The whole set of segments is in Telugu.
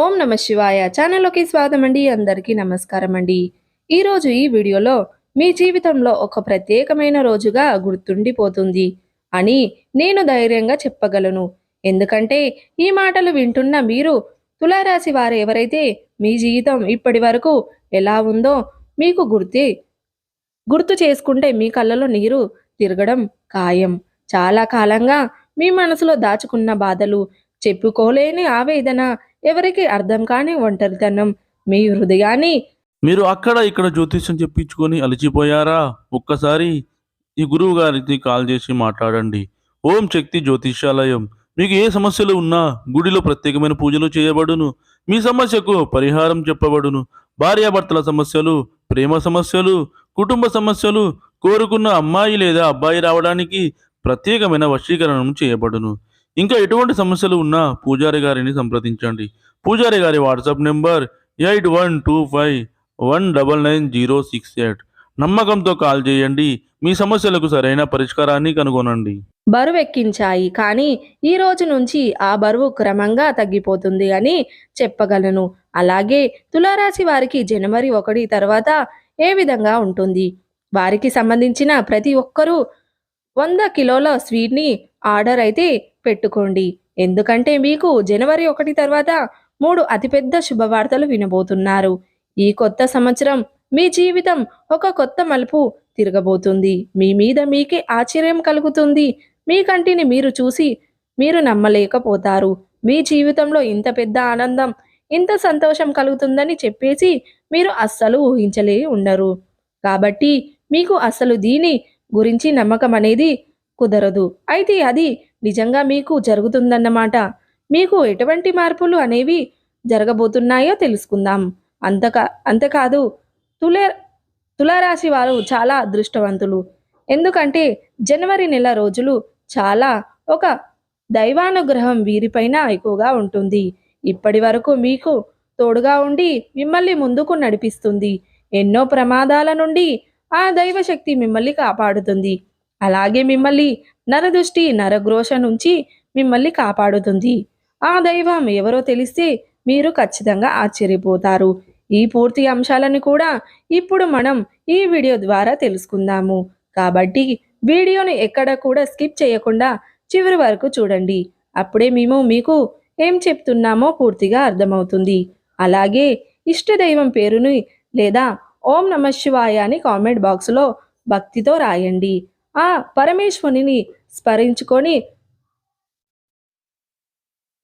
ఓం నమ శివాయ. ఛానల్లోకి స్వాగతం అండి. అందరికీ నమస్కారం అండి. ఈరోజు ఈ వీడియోలో మీ జీవితంలో ఒక ప్రత్యేకమైన రోజుగా గుర్తుండిపోతుంది అని నేను ధైర్యంగా చెప్పగలను. ఎందుకంటే ఈ మాటలు వింటున్న మీరు తులారాశి వారు ఎవరైతే మీ జీవితం ఇప్పటి వరకు ఎలా ఉందో మీకు గుర్తి గుర్తు చేసుకుంటే మీ కళ్ళలో నీరు తిరగడం ఖాయం. చాలా కాలంగా మీ మనసులో దాచుకున్న బాధలు చెప్పుకోలేని ఆవేదన ఎవరికి అర్థం కాని ఒంటరితనం. మీ హృదయాన్ని మీరు అక్కడ ఇక్కడ జ్యోతిష్యం చెప్పించుకొని అలిచిపోయారా? ఒక్కసారి ఈ గురువు గారికి కాల్ చేసి మాట్లాడండి. ఓం శక్తి జ్యోతిష్యాలయం. మీకు ఏ సమస్యలు ఉన్నా గుడిలో ప్రత్యేకమైన పూజలు చేయబడును. మీ సమస్యకు పరిహారం చెప్పబడును. భార్యాభర్తల సమస్యలు ప్రేమ సమస్యలు కుటుంబ సమస్యలు కోరుకున్న అమ్మాయి లేదా అబ్బాయి రావడానికి ప్రత్యేకమైన వశీకరణం చేయబడును. ఇంకా ఎటువంటి సమస్యలు ఉన్నా పూజారి గారిని సంప్రదించండి. పూజారి గారి WhatsApp number eight one two five one double nine zero six eight. నమ్మకంతో కాల్ చేయండి. మీ సమస్యలకు సరైన పరిష్కారాన్ని కనుగొనండి. బరువు ఎక్కించాయి కానీ ఈ రోజు నుంచి ఆ బరువు క్రమంగా తగ్గిపోతుంది అని చెప్పగలను. అలాగే తులారాశి వారికి జనవరి ఒకటి తర్వాత ఏ విధంగా ఉంటుంది? వారికి సంబంధించిన ప్రతి ఒక్కరూ వంద కిలోల స్వీట్ని ఆర్డర్ అయితే పెట్టుకోండి. ఎందుకంటే మీకు జనవరి ఒకటి తర్వాత మూడు అతిపెద్ద శుభవార్తలు వినబోతున్నారు. ఈ కొత్త సంవత్సరం మీ జీవితం ఒక కొత్త మలుపు తిరగబోతుంది. మీ మీద మీకే ఆశ్చర్యం కలుగుతుంది. మీ కంటిని మీరు చూసి మీరు నమ్మలేకపోతారు. మీ జీవితంలో ఇంత పెద్ద ఆనందం ఇంత సంతోషం కలుగుతుందని చెప్పేసి మీరు అస్సలు ఊహించలే ఉండరు. కాబట్టి మీకు అసలు దీని గురించి నమ్మకం అనేది కుదరదు. అయితే అది నిజంగా మీకు జరుగుతుందన్నమాట. మీకు ఎటువంటి మార్పులు అనేవి జరగబోతున్నాయో తెలుసుకుందాం. అంతకా అంతేకాదు తుల తులారాశి వారు చాలా అదృష్టవంతులు. ఎందుకంటే జనవరి నెల రోజులు చాలా ఒక దైవానుగ్రహం వీరిపైన ఎక్కువగా ఉంటుంది. ఇప్పటి వరకు మీకు తోడుగా ఉండి మిమ్మల్ని ముందుకు నడిపిస్తుంది. ఎన్నో ప్రమాదాల నుండి ఆ దైవశక్తి మిమ్మల్ని కాపాడుతుంది. అలాగే మిమ్మల్ని నరదృష్టి నరగ్రోష నుంచి మిమ్మల్ని కాపాడుతుంది. ఆ దైవం ఎవరో తెలిస్తే మీరు ఖచ్చితంగా ఆశ్చర్యపోతారు. ఈ పూర్తి అంశాలను కూడా ఇప్పుడు మనం ఈ వీడియో ద్వారా తెలుసుకుందాము. కాబట్టి వీడియోని ఎక్కడ కూడా స్కిప్ చేయకుండా చివరి వరకు చూడండి. అప్పుడే మేము మీకు ఏం చెప్తున్నామో పూర్తిగా అర్థమవుతుంది. అలాగే ఇష్టదైవం పేరుని లేదా ఓం నమ శివాయ అని కామెంట్ బాక్స్లో భక్తితో రాయండి. ఆ పరమేశ్వరుని స్మరించుకొని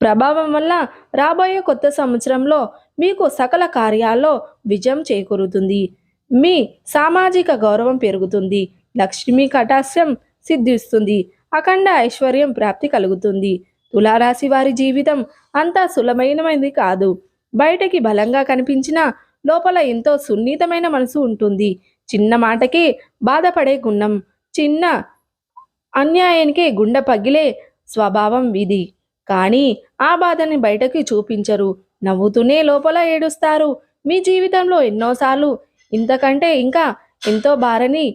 ప్రభావం వల్ల రాబోయే కొత్త సంవత్సరంలో మీకు సకల కార్యాల్లో విజయం చేకూరుతుంది. మీ సామాజిక గౌరవం పెరుగుతుంది. లక్ష్మీ కటాస్యం సిద్ధిస్తుంది. అఖండ ఐశ్వర్యం ప్రాప్తి కలుగుతుంది. తులారాశి వారి జీవితం అంత సులభమైనది కాదు. బయటకి బలంగా కనిపించిన లోపల ఎంతో సున్నితమైన మనసు ఉంటుంది. చిన్న మాటకే బాధపడే గుణం. చిన్న అన్యాయానికి గుండె పగిలే స్వభావం ఇది. కానీ ఆ బాధని బయటకి చూపించరు. నవ్వుతూనే లోపల ఏడుస్తారు. మీ జీవితంలో ఎన్నోసార్లు ఇంతకంటే ఇంకా ఎంతో భారని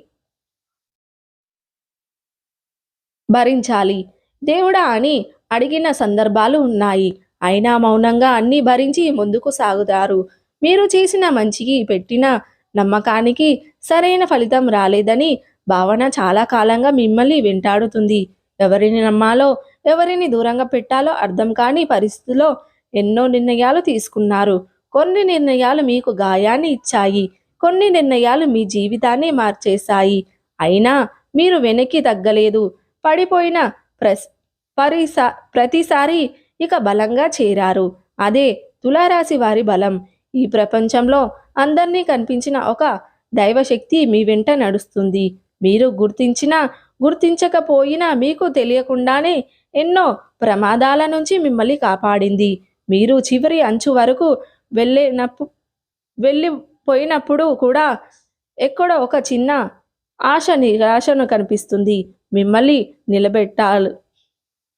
భరించాలి. దేవుడా అని అడిగిన సందర్భాలు ఉన్నాయి. అయినా మౌనంగా అన్ని భరించి ముందుకు సాగుతారు. మీరు చేసిన మంచికి పెట్టిన నమ్మకానికి సరైన ఫలితం రాలేదని భావన చాలా కాలంగా మిమ్మల్ని వెంటాడుతుంది. ఎవరిని నమ్మాలో ఎవరిని దూరంగా పెట్టాలో అర్థం కాని పరిస్థితిలో ఎన్నో నిర్ణయాలు తీసుకున్నారు. కొన్ని నిర్ణయాలు మీకు గాయాన్ని ఇచ్చాయి. కొన్ని నిర్ణయాలు మీ జీవితాన్ని మార్చేశాయి. అయినా మీరు వెనక్కి తగ్గలేదు. పడిపోయిన ప్రస్ పరిసా ప్రతిసారి ఇక బలంగా చేరారు. అదే తులారాశి వారి బలం. ఈ ప్రపంచంలో అందరినీ కనిపించిన ఒక దైవశక్తి మీ వెంట నడుస్తుంది. మీరు గుర్తించినా గుర్తించకపోయినా మీకు తెలియకుండానే ఎన్నో ప్రమాదాల నుంచి మిమ్మల్ని కాపాడింది. మీరు చివరి అంచు వరకు వెళ్ళినప్పు వెళ్ళిపోయినప్పుడు కూడా ఎక్కడో ఒక చిన్న ఆశ నిరాశను కనిపిస్తుంది. మిమ్మల్ని నిలబెట్టాలి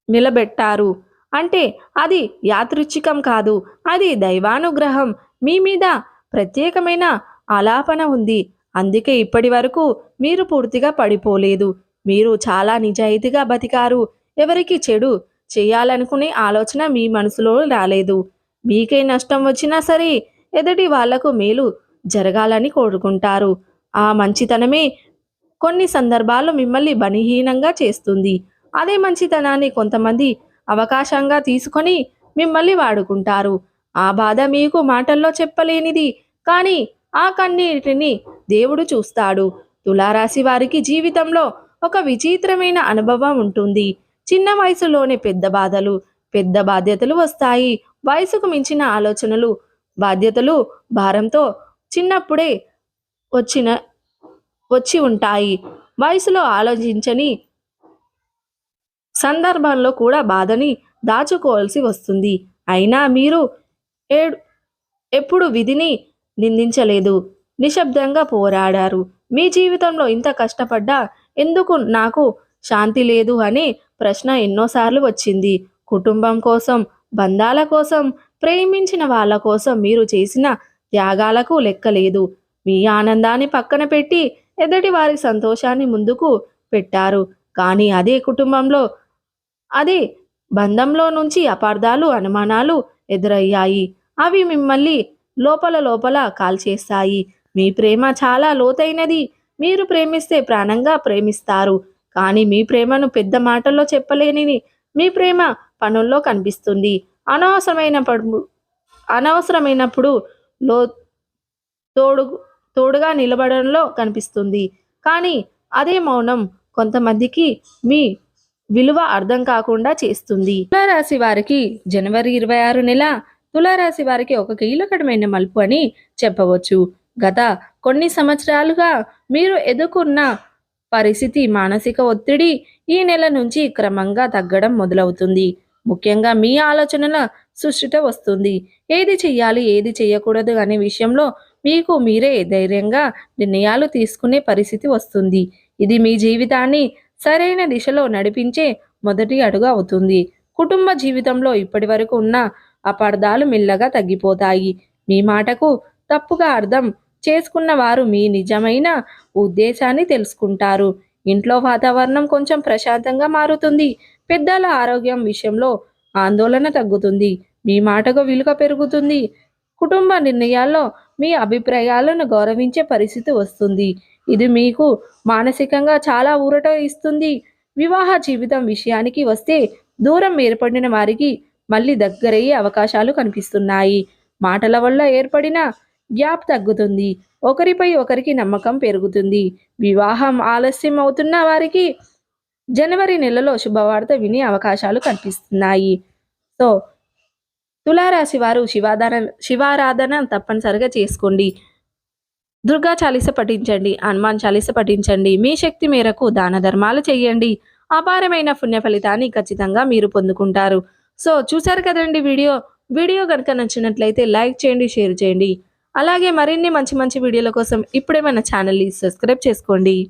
నిలబెట్టారు. అంటే అది యాదృచ్ఛికం కాదు. అది దైవానుగ్రహం. మీ మీద ప్రత్యేకమైన ఆలాపన ఉంది. అందుకే ఇప్పటి వరకు మీరు పూర్తిగా పడిపోలేదు. మీరు చాలా నిజాయితీగా బతికారు. ఎవరికి చెడు చేయాలనుకునే ఆలోచన మీ మనసులో రాలేదు. మీకే నష్టం వచ్చినా సరే ఎదుటి వాళ్ళకు మేలు జరగాలని కోరుకుంటారు. ఆ మంచితనమే కొన్ని సందర్భాల్లో మిమ్మల్ని బలహీనంగా చేస్తుంది. అదే మంచితనాన్ని కొంతమంది అవకాశంగా తీసుకొని మిమ్మల్ని వాడుకుంటారు. ఆ బాధ మీకు మాటల్లో చెప్పలేనిది. కానీ ఆ కన్నీటిని దేవుడు చూస్తాడు. తులారాశి వారికి జీవితంలో ఒక విచిత్రమైన అనుభవం ఉంటుంది. చిన్న వయసులోనే పెద్ద బాధలు పెద్ద బాధ్యతలు వస్తాయి. వయసుకు మించిన ఆలోచనలు బాధ్యతలు భారంతో చిన్నప్పుడే వచ్చిన వచ్చి ఉంటాయి. వయసులో ఆలోచించని సందర్భంలో కూడా బాధని దాచుకోవాల్సి వస్తుంది. అయినా మీరు ఏడు ఎప్పుడు విధిని నిందించలేదు. నిశ్శబ్దంగా పోరాడారు. మీ జీవితంలో ఇంత కష్టపడ్డా ఎందుకు నాకు శాంతి లేదు అనే ప్రశ్న ఎన్నోసార్లు వచ్చింది. కుటుంబం కోసం బంధాల కోసం ప్రేమించిన వాళ్ళ కోసం మీరు చేసిన త్యాగాలకు లెక్కలేదు. మీ ఆనందాన్ని పక్కన పెట్టి ఎదుటి వారి సంతోషాన్ని ముందుకు పెట్టారు. కానీ అదే కుటుంబంలో అదే బంధంలో నుంచి అపార్థాలు అనుమానాలు ఎదురయ్యాయి. అవి మిమ్మల్ని లోపల లోపల కాల్చేస్తాయి. మీ ప్రేమ చాలా లోతైనది. మీరు ప్రేమిస్తే ప్రాణంగా ప్రేమిస్తారు. కానీ మీ ప్రేమను పెద్ద మాటల్లో చెప్పలేని మీ ప్రేమ పనుల్లో కనిపిస్తుంది. అనవసరమైనప్పుడు అనవసరమైనప్పుడు లో తోడు తోడుగా నిలబడంలో కనిపిస్తుంది. కానీ అదే మౌనం కొంతమందికి మీ విలువ అర్థం కాకుండా చేస్తుంది. తులారాశి వారికి జనవరి ఇరవై ఆరు నెల తులారాశి వారికి ఒక కీలకమైన మలుపు అని చెప్పవచ్చు. గత కొన్ని సంవత్సరాలుగా మీరు ఎదుర్కొన్న పరిస్థితి మానసిక ఒత్తిడి ఈ నెల నుంచి క్రమంగా తగ్గడం మొదలవుతుంది. ముఖ్యంగా మీ ఆలోచనల సుష్టిట వస్తుంది. ఏది చెయ్యాలి ఏది చేయకూడదు అనే విషయంలో మీకు మీరే ధైర్యంగా నిర్ణయాలు తీసుకునే పరిస్థితి వస్తుంది. ఇది మీ జీవితాన్ని సరైన దిశలో నడిపించే మొదటి అడుగు అవుతుంది. కుటుంబ జీవితంలో ఇప్పటి వరకు ఉన్న అపార్థాలు మెల్లగా తగ్గిపోతాయి. మీ మాటకు తప్పుగా అర్థం చేసుకున్న వారు మీ నిజమైన ఉద్దేశాన్ని తెలుసుకుంటారు. ఇంట్లో వాతావరణం కొంచెం ప్రశాంతంగా మారుతుంది. పెద్దల ఆరోగ్యం విషయంలో ఆందోళన తగ్గుతుంది. మీ మాటకు విలువ పెరుగుతుంది. కుటుంబ నిర్ణయాల్లో మీ అభిప్రాయాలను గౌరవించే పరిస్థితి వస్తుంది. ఇది మీకు మానసికంగా చాలా ఊరట ఇస్తుంది. వివాహ జీవితం విషయానికి వస్తే దూరం ఏర్పడిన వారికి మళ్ళీ దగ్గరయ్యే అవకాశాలు కనిపిస్తున్నాయి. మాటల వల్ల ఏర్పడిన గ్యాప్ తగ్గుతుంది. ఒకరిపై ఒకరికి నమ్మకం పెరుగుతుంది. వివాహం ఆలస్యం అవుతున్న వారికి జనవరి నెలలో శుభవార్త వినే అవకాశాలు కనిపిస్తున్నాయి. సో తులారాశి వారు శివాధార శివారాధన తప్పనిసరిగా చేసుకోండి. దుర్గా చాలీస పఠించండి హనుమాన్ చాలీస పఠించండి మీ శక్తి మేరకు దాన ధర్మాలు చేయండి. అపారమైన పుణ్య ఫలితాన్ని ఖచ్చితంగా మీరు పొందుకుంటారు. సో చూసారు కదండి వీడియో? వీడియో కనుక నచ్చినట్లయితే లైక్ చేయండి షేర్ చేయండి. అలాగే మరిన్ని మంచి మంచి వీడియోల కోసం ఇప్పుడే మన ఛానల్ని సబ్స్క్రైబ్ చేసుకోండి.